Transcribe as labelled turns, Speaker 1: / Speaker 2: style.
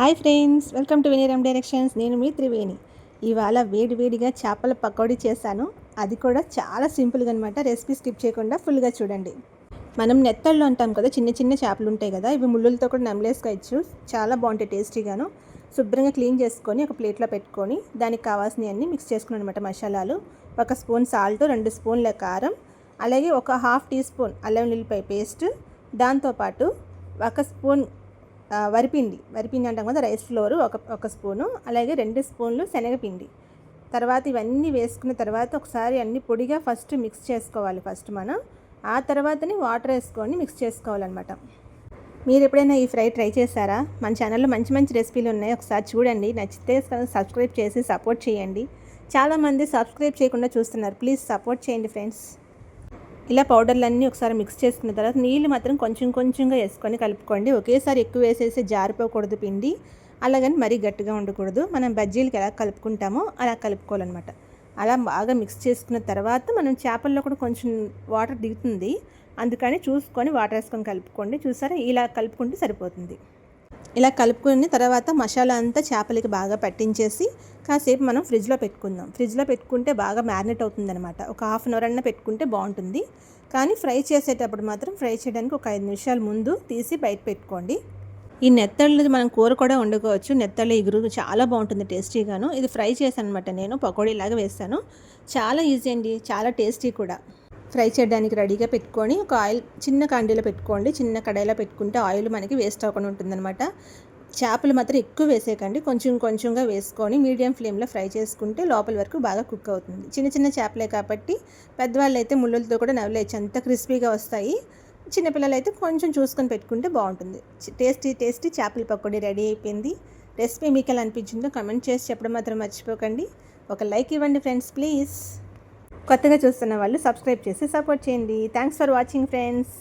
Speaker 1: Hi friends welcome to వినీరం directions. నేను మీ త్రివేణి. ఇవాళ వేడివేడిగా చేపల పకోడీ చేశాను. అది కూడా చాలా సింపుల్గా అనమాట రెసిపీ స్కిప్ చేయకుండా ఫుల్గా చూడండి. మనం నెత్తళ్ళు అంటాం కదా చిన్న చిన్న చేపలు ఉంటాయి కదా ఇవి ముళ్ళులతో కూడా నమ్మలేసుకోవచ్చు చాలా బాగుంటాయి టేస్టీగాను. శుభ్రంగా క్లీన్ చేసుకొని ఒక ప్లేట్లో పెట్టుకొని దానికి కావాల్సినవన్నీ మిక్స్ చేసుకున్నాను అనమాట మసాలాలు. ఒక స్పూన్ సాల్ట్ రెండు స్పూన్ల కారం అలాగే ఒక హాఫ్ టీ స్పూన్ అల్లం ఉల్లిపాయ పేస్ట్. దాంతోపాటు ఒక స్పూన్ వరిపిండి. వరిపిండి అంటాం కదా రైస్ ఫ్లోర్ ఒక ఒక స్పూను. అలాగే రెండు స్పూన్లు శనగపిండి. తర్వాత ఇవన్నీ వేసుకున్న తర్వాత ఒకసారి అన్ని పొడిగా ఫస్ట్ మిక్స్ చేసుకోవాలి ఫస్ట్ మనం. ఆ తర్వాతని వాటర్ వేసుకొని మిక్స్ చేసుకోవాలన్నమాట. మీరు ఎప్పుడైనా ఈ ఫ్రై ట్రై చేశారా? మన ఛానల్లో మంచి మంచి రెసిపీలు ఉన్నాయి. ఒకసారి చూడండి. నచ్చితే సబ్స్క్రైబ్ చేసి సపోర్ట్ చేయండి. చాలామంది సబ్స్క్రైబ్ చేయకుండా చూస్తున్నారు. ప్లీజ్ సపోర్ట్ చేయండి ఫ్రెండ్స్. ఇలా పౌడర్లన్నీ ఒకసారి మిక్స్ చేసుకున్న తర్వాత నీళ్ళు మాత్రం కొంచెం కొంచెంగా వేసుకొని కలుపుకోండి. ఒకేసారి ఎక్కువ వేసేసి జారిపోకూడదు పిండి. అలాగని మరీ గట్టిగా ఉండకూడదు. మనం బజ్జీలకి ఎలా కలుపుకుంటామో అలా కలుపుకోవాలన్నమాట. అలా బాగా మిక్స్ చేసుకున్న తర్వాత మనం చేపల్లో కూడా కొంచెం వాటర్ దిగుతుంది. అందుకని చూసుకొని వాటర్ వేసుకొని కలుపుకోండి. చూసారా? ఇలా కలుపుకుంటే సరిపోతుంది. ఇలా కలుపుకుని తర్వాత మసాలా అంతా చేపలకి బాగా పట్టించేసి కాసేపు మనం ఫ్రిడ్జ్లో పెట్టుకుందాం. ఫ్రిడ్జ్లో పెట్టుకుంటే బాగా మ్యారినేట్ అవుతుందనమాట ఒక హాఫ్ అన్ అవర్ అన్న పెట్టుకుంటే బాగుంటుంది. కానీ ఫ్రై చేసేటప్పుడు మాత్రం ఫ్రై చేయడానికి ఒక ఐదు నిమిషాల ముందు తీసి బయట పెట్టుకోండి. ఈ నెత్తళ్ళు మనం కూర కూడా వండుకోవచ్చు. నెత్తళ్ళ ఇగురు చాలా బాగుంటుంది టేస్టీగాను. ఇది ఫ్రై చేశాను అనమాట నేను. పకోడీలాగా వేస్తాను. చాలా ఈజీ అండి. చాలా టేస్టీ కూడా. ఫ్రై చేయడానికి రెడీగా పెట్టుకొని ఒక ఆయిల్ చిన్న కండీలో పెట్టుకోండి. చిన్న కడాయిలో పెట్టుకుంటే ఆయిల్ మనకి వేస్ట్ అవ్వకుండా ఉంటుందన్నమాట. చేపలు మాత్రం ఎక్కువ వేసేయకండి. కొంచెం కొంచెంగా వేసుకొని మీడియం ఫ్లేమ్లో ఫ్రై చేసుకుంటే లోపల వరకు బాగా కుక్ అవుతుంది. చిన్న చిన్న చేపలే కాబట్టి పెద్దవాళ్ళు అయితే ముళ్ళలతో కూడా నవ్వలేచ్చు అంత క్రిస్పీగా వస్తాయి. చిన్నపిల్లలు అయితే కొంచెం చూసుకొని పెట్టుకుంటే బాగుంటుంది. టేస్టీ టేస్టీ చేపల పకోడీ రెడీ అయిపోయింది. రెసిపీ మీకు ఎలా అనిపించిందో కమెంట్ చేసి చెప్పడం మాత్రం మర్చిపోకండి. ఒక లైక్ ఇవ్వండి ఫ్రెండ్స్ ప్లీజ్. కొత్తగా చూస్తున్న వాళ్ళు సబ్స్క్రైబ్ చేసి సపోర్ట్ చేయండి. Thanks for watching friends